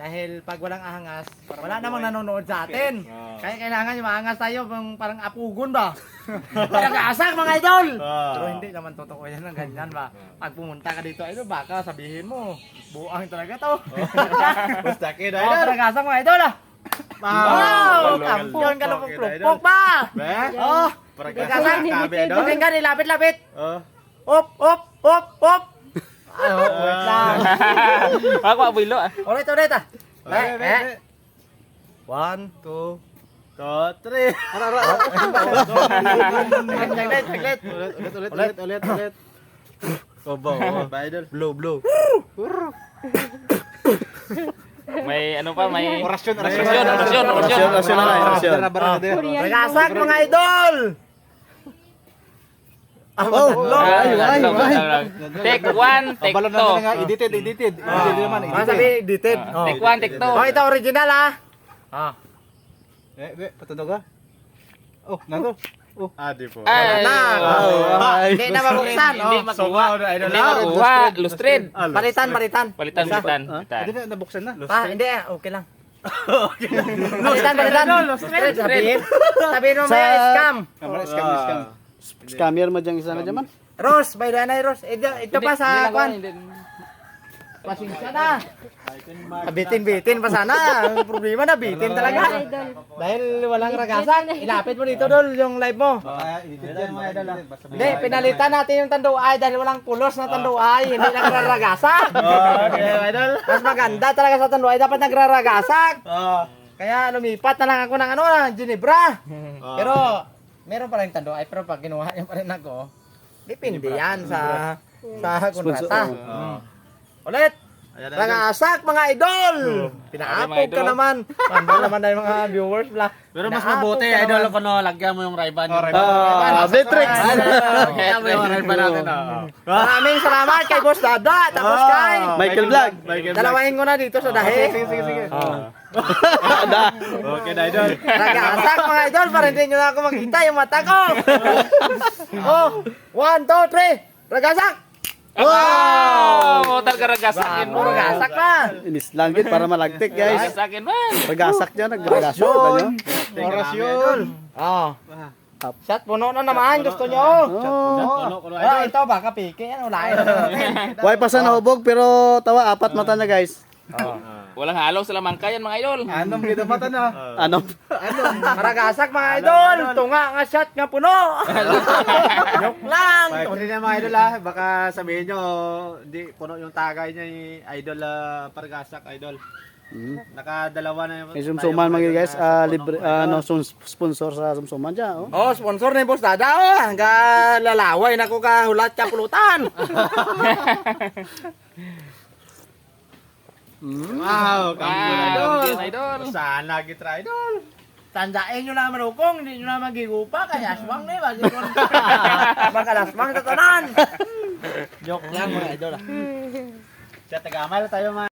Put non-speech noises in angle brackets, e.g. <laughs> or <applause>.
Dahil pag walang ahangas, wala namang nanonood sa atin. Ah. Kaya kailangan yung maangas tayo, yung parang apugon ba? <laughs> parang asak mga idol! Ah. Pero hindi naman totoo yan ng ganyan ba? Pag pumunta ka dito, idol, baka sabihin mo, buang talaga to. <laughs> Basta kid, Oh, idol. parang asak mga idol ah! Wow! Wow! Kampiyon ka Idol. lupok-lupok ba? Be? Oh! Parang Parang kasak, asak! kabe, idol. Pakinggan, ilapit-lapit! Oh. Op! Op! Op! Op! Ay, oh, wait lang. <laughs> Ako abuelo ah. Ulit, ulit ah! Eh, eh. One, two, Two, three. Saglit, saglit. Ulit, ulit, ulit, ulit, ulit, ulit. Obo, ba, idol? Blow, blow. May ano pa, may Orasyon, orasyon, orasyon, orasyon. Orasyon na lang, orasyon. Nagasak mga idol! Ah, Oh, matadlo. Ah, Ay, ay, lang, ay. lang. Take one, take Balon na two. nga, edited, edited. Edited naman, edited. sabi, edited. Ah, Oh. Take one, take two. Oh, ito original ah. Ah. Eh, be, patunog ka? Oh, nato. Oh. Ah, di po. Ay, na. oh. Ay. Hindi na mabuksan. Hindi Oh. makuha. Hindi makuha. Lustred. Palitan, palitan. Palitan, palitan. Ah. Hindi na, nabuksan na. Ah, hindi <laughs> ah. Okay lang. Palitan, palitan. Straight, sabihin. Sabihin mo may scam. Scam, scam. Scammer mo dyan isa na dyan man. Rose, by the way, Rose. Ito, ito pa sa kwan. Hindi, Pasensya na. Bitin-bitin pa sana. Ang problema na bitin talaga. Dahil walang ragasan. Ilapit mo dito dol yung live mo. Ah, idol. ah. Hindi, pinalitan natin yung tanduay dahil walang pulos na tanduay. Hindi nagraragasak. <laughs> Okay, idol. Mas maganda talaga sa tanduay. Dapat nagraragasak. Ah. Kaya lumipat na lang ako ng ano, ng Ginebra. Pero, meron pa rin tanduay. Pero pag kinuha niya pa rin ako, depende yan sa sa kontrata. Ah. Ulit! Ayan, idol. Ragasak mga idol! Mga Pinaapog ka naman. Pandal naman dahil mga viewers bla. Pero mas Pinaapog mabuti, ka idol, naman. kung no, lagyan mo yung Ray-Ban. Oh, Ah, Betrix. <laughs> Lagyan mo yung Ray-Ban natin. ah. Maraming salamat kay Boss Dada. Tapos Ah. kay... Michael Vlog. Michael Vlog. Dalawahin ko na dito sa dahi. Sige, sige, sige. Okay na, idol. Ragasak mga idol para hindi nyo na ako makita yung mata ko. oh, one, two, three. Ragasak! Wow! Motor karagasakin Puro ragasak na. Inislangit para malagtik guys. Karagasakin man. Pagasak dyan, nagragasyon. Tanyo. Orasyon. Oh. Shot puno na naman. Gusto nyo? Oh. Ah, ito baka piki. Yan, ulain na <laughs> natin. Way pa sa nahubog pero tawa apat mata na guys. Walang halaw sa lamangka yan mga idol. Anong kita mata na? Ano? <laughs> Maragasak mga idol. Tunga nga shot nga puno. <laughs> Joke lang. Hindi na mga idol ah, baka sabihin nyo, hindi puno yung tagay niya yung idol ah, Pargasak, idol. Hmm. Nakadalawa na yung May sumsuman mga guys, ah, libre, ah, ano, sun- sponsor sa sumsuman dyan. Oh. Oh, sponsor na yung Boss Dada. Oh, hangga lalaway na ko ka hulat ka pulutan. <laughs> Wow, kampiyon Wow, idol. kampiyon, idol. Saan lagi tra idol? Tandain nyo naman ukong, hindi nyo naman gigupa, kaya aswang na eh. Bagi ko <laughs> Magalaswang sa tanan. Joke lang mga idol. ah. Sa Tagamal tayo mga